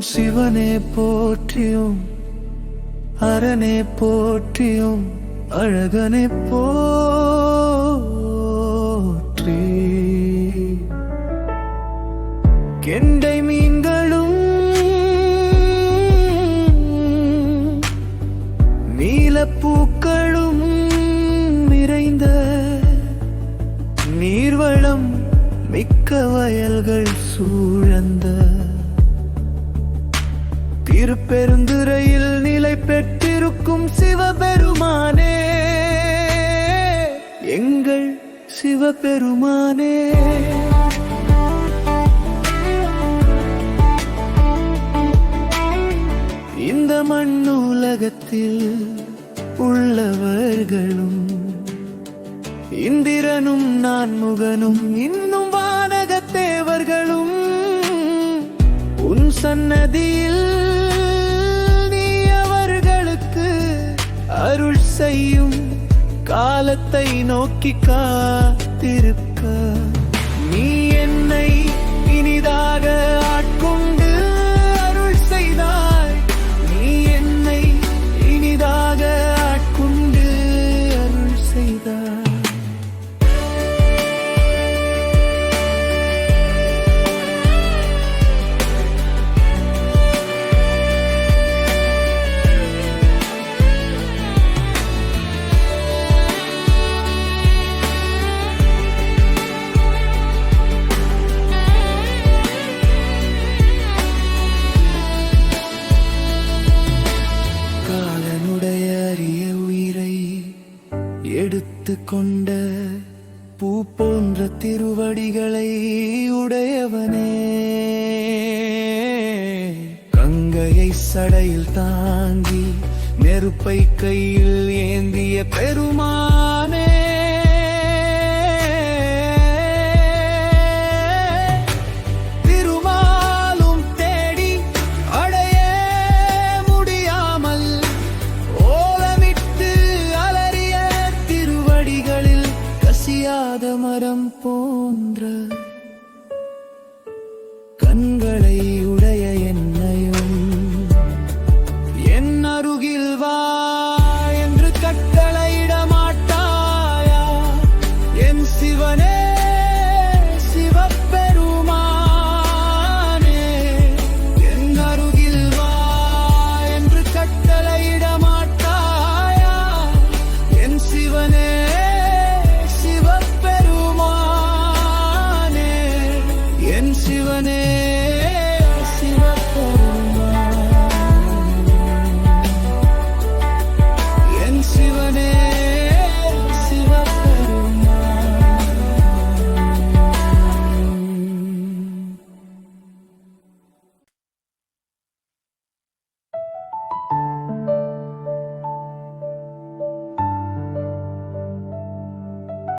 சிவனே போற்றியும் அரணே போற்றியும் அழகனே போற்றி. கெண்டை மீன்களும் நீலப்பூக்களும் நிறைந்த நீர்வளம் மிக்க வயல்கள் சூழந்த திருப்பெருந்துறையில் நிலை பெற்றிருக்கும் சிவபெருமானே. எங்கள் சிவபெருமானே. இந்த மண்ணுலகத்தில் உள்ளவர்களும் இந்திரனும் நான்முகனும் இன்னும் வானகத்தேவர்களும் உன் சன்னதியில் அருள் செய்யும் காலத்தை நோக்கி காத்திருக்க. நீ என்னை இனிதாக எடுத்து கொண்ட பூ போன்ற திருவடிகளை உடையவனே. கங்கையை சடையில் தாங்கி நெருப்பை கையில் ஏந்திய பெருமா வாடாத மரம் போன்ற கண்களை burning